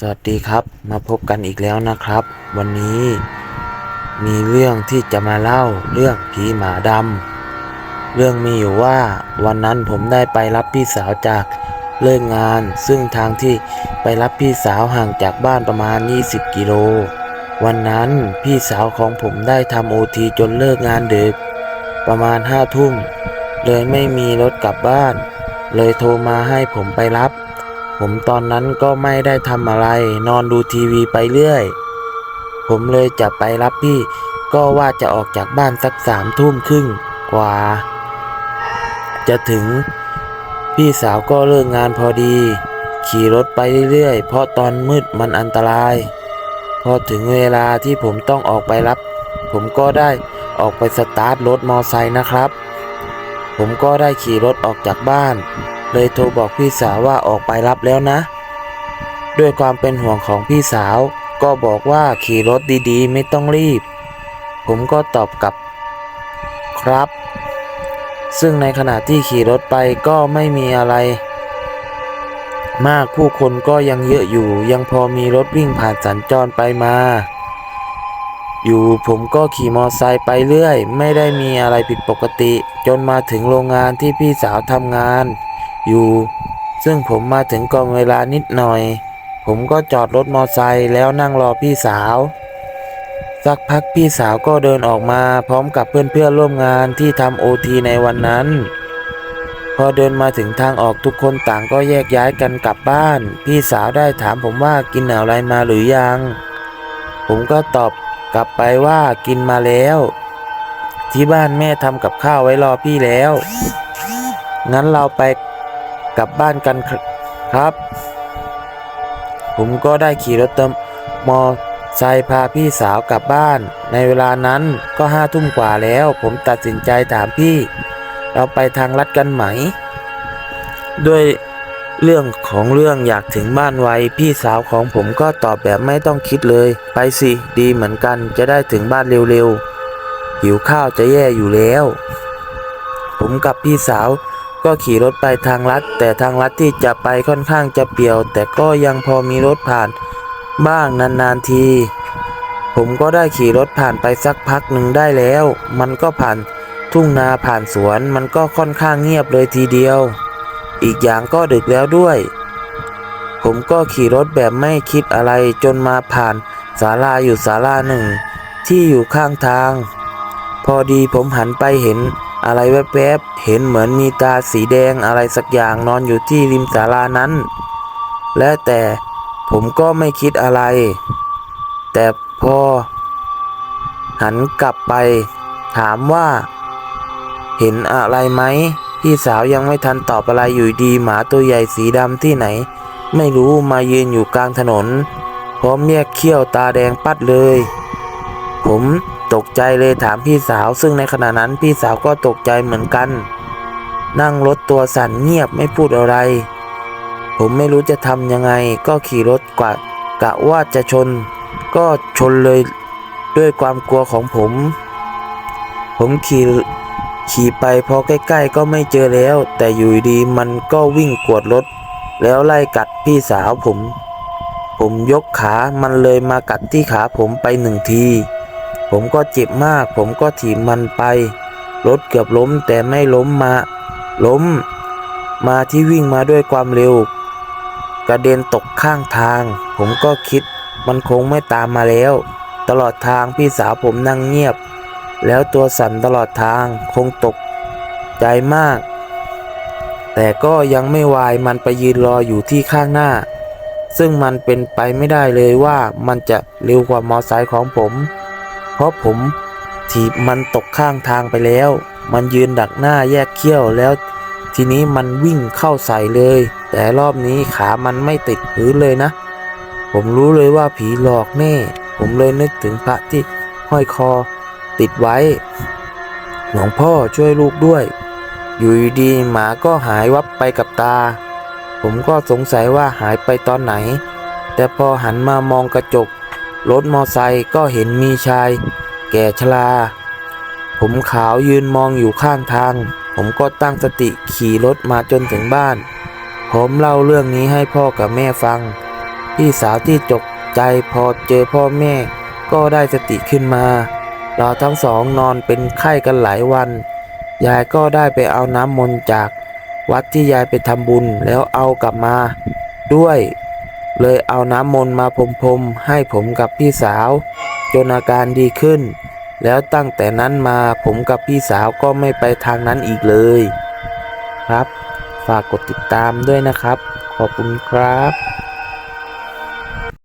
สวัสดีครับมาพบกันอีกแล้วนะครับ วันนี้มีเรื่องที่จะมาเล่าเรื่องผีหมาดำเรื่องมีอยู่ว่าวันนั้นผมได้ไปรับพี่สาวจากเลิกงาน ซึ่งทางที่ไปรับพี่สาวห่างจากบ้านประมาณ 20 กิโล วันนั้นพี่สาวของผมได้ทำโอทีจนเลิกงานดึก ประมาณห้าทุ่มเลยไม่มีรถกลับบ้าน เลยโทรมาให้ผมไปรับ ผมตอนนั้นก็ไม่ได้ทำอะไร นอนดูทีวีไปเรื่อย ผมเลยจะไปรับพี่ ก็ว่าจะออกจากบ้านสักสามทุ่มครึ่งกว่า จะถึง พี่สาวก็เลิกงานพอดี ขี่รถไปเรื่อยๆ เพราะตอนมืดมันอันตราย พอถึงเวลาที่ผมต้องออกไปรับ ผมก็ได้ออกไปสตาร์ทรถมอไซค์นะครับ ผมก็ได้ขี่รถออกจากบ้าน เลยโทรบอกพี่สาวว่าออกไปรับแล้วนะ ด้วยความเป็นห่วงของพี่สาว ก็บอกว่าขี่รถดีๆ ไม่ต้องรีบ ผมก็ตอบกลับ ครับ ซึ่งในขณะที่ขี่รถไปก็ไม่มีอะไร มากผู้คนก็ยังเยอะอยู่ยังพอมีรถวิ่งผ่านสัญจรไปมาอยู่ผมก็ขี่มอไซค์ไปเรื่อย ไม่ได้มีอะไรผิดปกติ จนมาถึงโรงงานที่พี่สาวทำงาน อยู่ ซึ่งผมมาถึงก่อนเวลานิดหน่อย ผมก็จอดรถมอไซค์แล้วนั่งรอพี่สาว สักพักพี่สาวก็เดินออกมาพร้อมกับเพื่อนๆร่วมงานที่ทำโอทีในวันนั้น พอเดินมาถึงทางออกทุกคนต่างก็แยกย้ายกันกลับบ้าน พี่สาวได้ถามผมว่ากินอะไรมาหรือยัง ผมก็ตอบกลับไปว่ากินมาแล้วที่บ้านแม่ทำกับข้าวไว้รอพี่แล้ว งั้นเราไป กลับบ้านกันครับ ผมก็ได้ขี่รถเติมมอไซค์พาพี่สาวกลับบ้าน ในเวลานั้นก็ห้าทุ่มกว่าแล้ว ผมตัดสินใจถามพี่ เราไปทางลัดกันไหม ด้วยเรื่องของเรื่องอยากถึงบ้านไวพี่สาวของผมก็ตอบแบบไม่ต้องคิดเลย ไปสิดีเหมือนกันจะได้ถึงบ้านเร็วๆหิวข้าวจะแย่อยู่แล้ว ผมกับพี่สาว ก็ขี่รถไปทางลัด แต่ทางลัดที่จะไปค่อนข้างจะเปี่ยว แต่ก็ยังพอมีรถผ่านบ้างนานๆที ผมก็ได้ขี่รถผ่านไปสักพักหนึ่งได้แล้ว มันก็ผ่านทุ่งนาผ่านสวนมันก็ค่อนข้างเงียบเลยทีเดียว อีกอย่างก็ดึกแล้วด้วย ผมก็ขี่รถแบบไม่คิดอะไรจนมาผ่านศาลาอยู่ศาลาหนึ่ง ที่อยู่ข้างทาง พอดีผมหันไปเห็น อะไรแวบๆ เห็นเหมือนมีตาสีแดงอะไรสักอย่างนอนอยู่ที่ริมศาลานั้น และแต่ผมก็ไม่คิดอะไร แต่พอ หันกลับไป ถามว่า เห็นอะไรไหมพี่สาวยังไม่ทันตอบอะไรอยู่ดีหมาตัวใหญ่สีดำที่ไหน ไม่รู้มายืนอยู่กลางถนน พร้อมแยกเขี้ยวตาแดงปัดเลย ผม ตกใจเลยถามพี่สาว ซึ่งในขณะนั้นพี่สาวก็ตกใจเหมือนกัน นั่งรถตัวสั่นเงียบไม่พูดอะไร ผมไม่รู้จะทำยังไง ก็ขี่รถกว่ากะว่าจะชน ก็ชนเลยด้วยความกลัวของผม ผมขี่ขี่ไปพอใกล้ ๆ ก็ไม่เจอแล้ว แต่อยู่ดีมันก็วิ่งกวดรถ แล้วไล่กัดพี่สาวผม ผมยกขามันเลยมากัดที่ขาผมไปหนึ่งที ผมก็เจ็บมาก ผมก็ถีบมันไป รถเกือบล้มแต่ไม่ล้มมา ล้ม มาที่วิ่งมาด้วยความเร็ว กระเด็นตกข้างทาง ผมก็คิดมันคงไม่ตามมาแล้ว ตลอดทางพี่สาวผมนั่งเงียบ แล้วตัวสั่นตลอดทางคงตกใจมาก แต่ก็ยังไม่วายมันไปยืนรออยู่ที่ข้างหน้า ซึ่งมันเป็นไปไม่ได้เลยว่ามันจะเร็วกว่ามอไซค์ของผม เพราะผมถีบมันตกข้างทางไปแล้ว มันยืนดักหน้าแยกเขี้ยวแล้ว ทีนี้มันวิ่งเข้าใส่เลย แต่รอบนี้ขามันไม่ติดพื้นเลยนะ ผมรู้เลยว่าผีหลอกแน่ ผมเลยนึกถึงพระที่ห้อยคอ ติดไว้ หลวงพ่อช่วยลูกด้วย อยู่ดีหมาก็หายวับไปกับตา ผมก็สงสัยว่าหายไปตอนไหน แต่พอหันมามองกระจก รถมอไซค์ก็เห็นมีชาย แก่ชรา ผมขาวยืนมองอยู่ข้างทาง ผมก็ตั้งสติขี่รถมาจนถึงบ้าน ผมเล่าเรื่องนี้ให้พ่อกับแม่ฟัง พี่สาวที่จกใจพอเจอพ่อแม่ ก็ได้สติขึ้นมา เราทั้งสองนอนเป็นไข้กันหลายวัน ยายก็ได้ไปเอาน้ำมนต์จาก วัดที่ยายไปทำบุญแล้วเอากลับมา ด้วย เลยเอาน้ำมนต์มาพรมๆให้ผมกับพี่สาว จนอาการดีขึ้น แล้วตั้งแต่นั้นมาผมกับพี่สาวก็ไม่ไปทางนั้นอีกเลย ครับ ฝากกดติดตามด้วยนะครับ ขอบคุณครับ